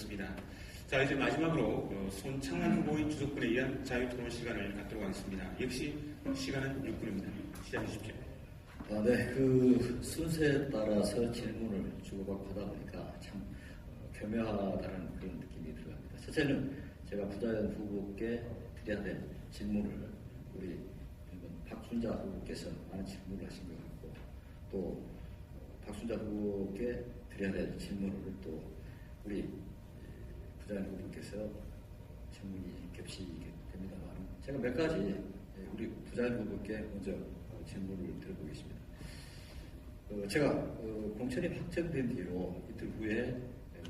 있습니다. 자, 이제 마지막으로 어, 손창만 후보의 주석권에 의한 자유토론 시간을 갖도록 하겠습니다. 역시 시간은 6분입니다. 시작해 주십시오. 아, 네, 그 순서에 따라서 질문을 주고받고 하다 보니까 참 어, 교묘하다는 그런 느낌이 들어갑니다. 첫째는 제가 부자연 후보께 드려야 될 질문을 우리 박순자 후보께서 많은 질문을 하신 것 같고 또 어, 박순자 후보께 드려야 될 질문을 또 우리 부자연 후보께서 질문이 겹치게 됩니다만 제가 몇 가지 예, 우리 부자연 후보께 먼저 어, 질문을 드려보겠습니다. 어, 제가 어, 공천이 확정된 뒤로 이틀 후에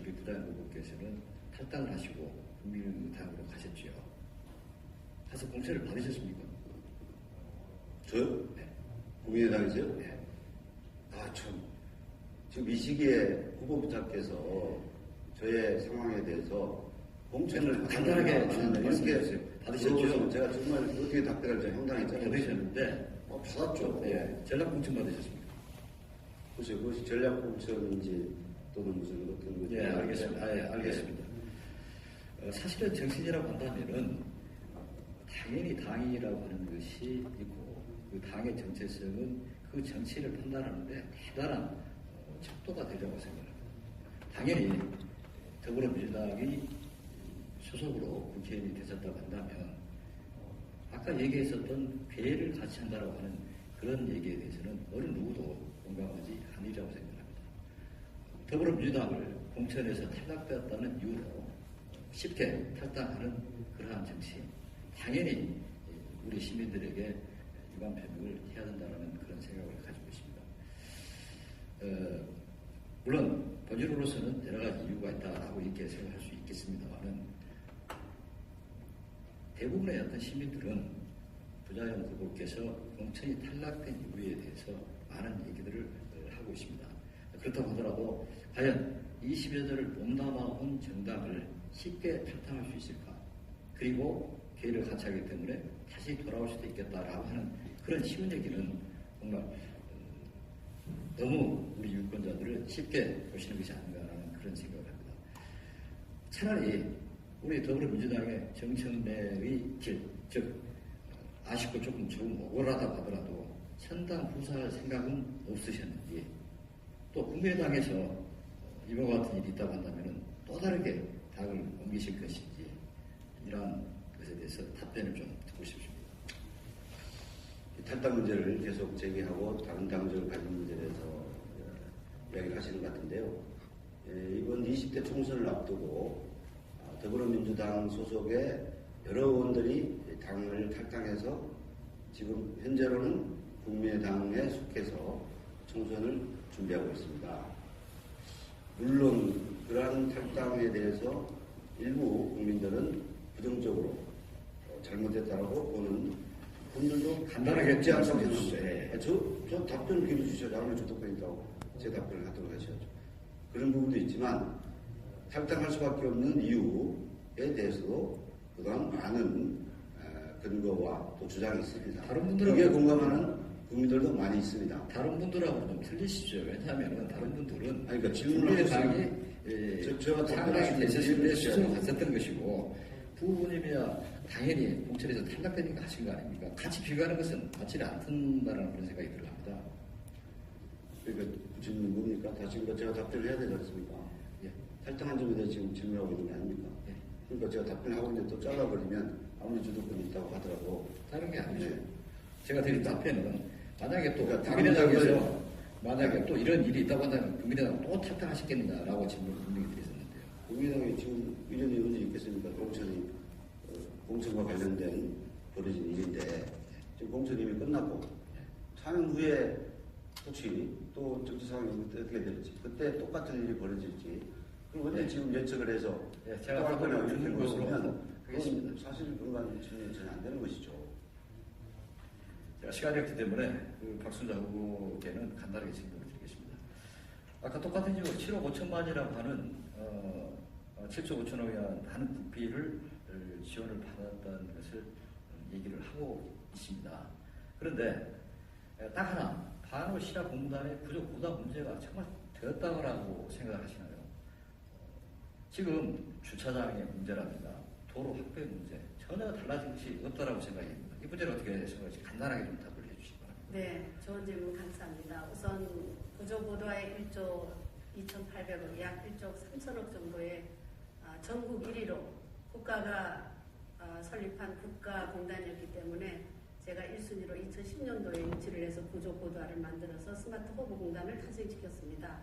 우리 부자연 후보께서는 탈당을 하시고 국민의당으로 가셨죠. 가서 공천을 받으셨습니까? 저요? 네. 국민의당이세요? 네. 아, 참. 지금 이 시기에 후보부장께서 저의 상황에 대해서 공천을 간단하게 말씀해 주세요. 받으셨죠? 제가 정말 어떻게 답변할지 황당했잖아요. 받으셨는데 어, 받았죠. 예, 전략 공천 받으셨습니까? 글쎄요, 그것이 전략 공천인지 또는 무슨 어떤 거지. 예, 알겠습니다. 아, 예, 알겠습니다. 어, 사실은 정신이라고 한다면은 당연히 당이라고 하는 것이 있고 그 당의 정체성은 그 정치를 판단하는데 대단한 어, 척도가 되리라고 생각합니다. 당연히 더불어민주당이 소속으로 국회의원이 되셨다고 한다면 아까 얘기했었던 괴를 같이 한다고 하는 그런 얘기에 대해서는 어느 누구도 공감하지 않으리라고 생각합니다. 더불어민주당을 공천에서 탈락되었다는 이유로 쉽게 탈당하는 그러한 정치 당연히 우리 시민들에게 유감 표명을 해야 된다는 그런 생각을 가지고 있습니다. 어, 물론 본질로서는 여러 가지 이유가 있다라고 이렇게 생각할 수 있겠습니다만은 대부분의 어떤 시민들은 부자연 후보께서 공천이 탈락된 이유에 대해서 많은 얘기들을 어, 하고 있습니다. 그렇다고 하더라도 과연 20여 년을 몸담아온 정당을 쉽게 탈당할 수 있을까? 그리고 기회를 같이 하기 때문에 다시 돌아올 수도 있겠다라고 하는 그런 쉬운 얘기는 정말 어, 너무 우리 유권자들을 쉽게 보시는 것이 아닌가라는 그런 생각을 합니다. 차라리 우리 더불어민주당의 정청래의 길, 즉 어, 아쉽고 조금 조금 억울하다고 하더라도 선당 후사할 생각은 없으셨는지 또 국민의당에서 어, 이와 같은 일이 있다고 한다면 또 다르게 당을 옮기실 것인지 이러한 것에 대해서 답변을 좀 듣고 싶습니다. 이 탈당 문제를 계속 제기하고 다른 당적을 가진 문제에 대해서 어, 이야기를 하시는 것 같은데요. 예, 이번 20대 총선을 앞두고 아, 더불어민주당 소속의 여러 의원들이 당을 탈당해서 지금 현재로는 국민의당에 속해서 총선을 준비하고 있습니다. 물론 그러한 탈당에 대해서 일부 국민들은 부정적으로 어, 잘못했다라고 보는 분들도 간단하게 없지 않다고 말씀해 생각합니다. 주세요. 아, 저, 저 답변을 주셔야죠. 아무리 주도권 있다고 제 답변을 하도록 하셔야죠. 그런 부분도 있지만 탈당할 수밖에 없는 이유에 대해서도 그동안 많은 에, 근거와 또 주장이 있습니다. 다른 분들하고 그게 공감하는 국민들도 많이 있습니다. 다른 분들하고 좀 틀리시죠. 왜냐하면 다른 분들은 아니, 그러니까 질문을 하시면 예, 저- 제가 상당히 스스로 해주셔야죠. 갔었던 것이고 부부님이야 당연히 공천에서 탈락되니까 하신 거 아닙니까? 같이 비교하는 것은 맞지 않는다는 그런 생각이 들어갑니다. 그러니까 질문이 뭡니까? 다시 뭐 제가 답변을 해야 되지 않습니까? 예. 탈당한 점에 대해서 지금 질문하고 있는 게 아닙니까? 예. 그러니까 제가 답변하고 있는데 또 잘라버리면 아무리 주도권이 있다고 하더라도 다른 게 아니죠. 네. 제가 드린 답변은 만약에 또 그러니까 국민의당에서 만약에 또 이런 일이 있다고 한다면 국민의당 또 탈당하시겠느냐라고 질문을 분명히 드렸었는데요. 국민의당이 지금 이런 언제 있겠습니까? 공천이 어, 공천과 관련된 벌어진 일인데 지금 공천이 이미 끝났고 사년 후에 혹시 또 정치 상황이 어떻게 될지 그때 똑같은 일이 벌어질지 그럼 언제 네. 지금 예측을 해서 네, 제가 답변을 이렇게 보시면. 그건 사실 그간 질문이 전혀 안 되는 것이죠. 제가 시간이 없기 때문에 그 박순자 후보께는 간단하게 질문을 드리겠습니다. 아까 똑같은 이유 7억 5천만이라고 하는 어, 어, 7조 5천억 원 하는 국비를 어, 지원을 받았다는 것을 어, 얘기를 하고 있습니다. 그런데 에, 딱 하나 반호 시라 공무단의 부족 부담 문제가 정말 되었다고 생각을 하시나요? 어, 지금 주차장의 문제랍니다. 도로 확보의 문제 전혀 달라진 것이 없다라고 생각이 됩니다. 이 문제를 어떻게 생각하실지 간단하게 좀 답을 해주시기 바랍니다. 네, 좋은 질문 감사합니다. 우선 구조보도의 1조 2,800억, 약 1조 3천억 정도의 아, 전국 1위로 국가가 아, 설립한 국가공단이었기 때문에 제가 1순위로 2010년도에 유치를 해서 구조보도화를 만들어서 스마트 호브 공단을 탄생시켰습니다.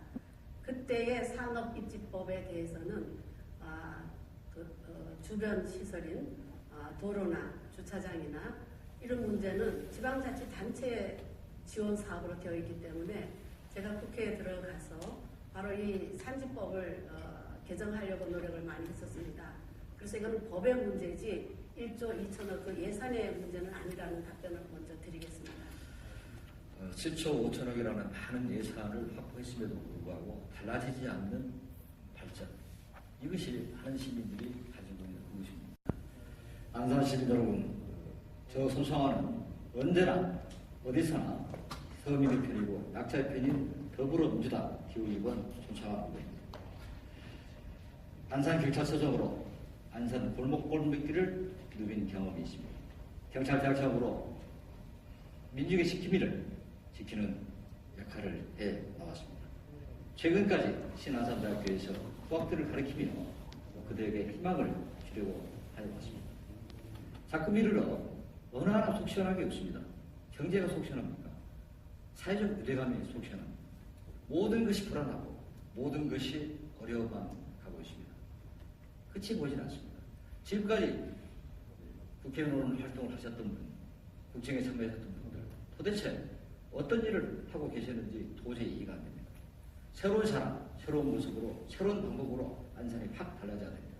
그때의 산업입지법에 대해서는 아, 그, 어, 주변 시설인 아, 도로나 주차장이나 이런 문제는 지방자치단체 지원 사업으로 되어 있기 때문에 제가 국회에 들어가서 바로 이 산지법을 어, 개정하려고 노력을 많이 했었습니다. 그래서 이거는 법의 문제지 1조 2천억 그 예산의 문제는 아니라는 답변을 먼저 드리겠습니다. 어, 7조 5천억이라는 많은 예산을 확보했음에도 불구하고 달라지지 않는 발전 이것이 많은 시민들이 가지고 있는 그것입니다. 안산 시민 여러분, 저 손상화는 언제나 어디서나 서민의 편이고 약자의 편인 더불어민주당 기호 2번 손상화 후보입니다. 안산 골목골목길을 누빈 경험이 있습니다. 경찰대학장으로 민중의 지킴이를 지키는 역할을 해 나왔습니다. 최근까지 신안산대학교에서 후학들을 가르치며 그들에게 희망을 주려고 하여 왔습니다. 자꾸 이르러 어느 하나 속 시원하게 없습니다. 경제가 속 시원합니까? 사회적 유대감이 속 시원합니다. 모든 것이 불안하고 모든 것이 어려워만 가고 있습니다. 끝이 보이진 않습니다. 지금까지 국회의원 활동을 하셨던 분, 국정에 참여하셨던 분들 도대체 어떤 일을 하고 계셨는지 도저히 이해가 안 됩니다. 새로운 사람, 새로운 모습으로, 새로운 방법으로 안산이 확 달라져야 됩니다.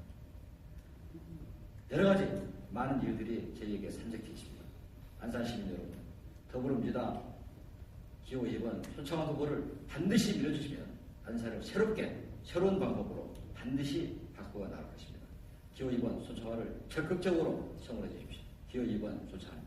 여러 가지 많은 일들이 저희에게 산적해 있습니다. 안산 시민 여러분, 더불어민주당 기호 2번 손창환 후보를 반드시 밀어주시면 안산을 새롭게 새로운 방법으로 반드시 바꾸어 나갈 것입니다. 기호 2번 손창환을 적극적으로 성원해 주십시오. 기호 2번 손창환.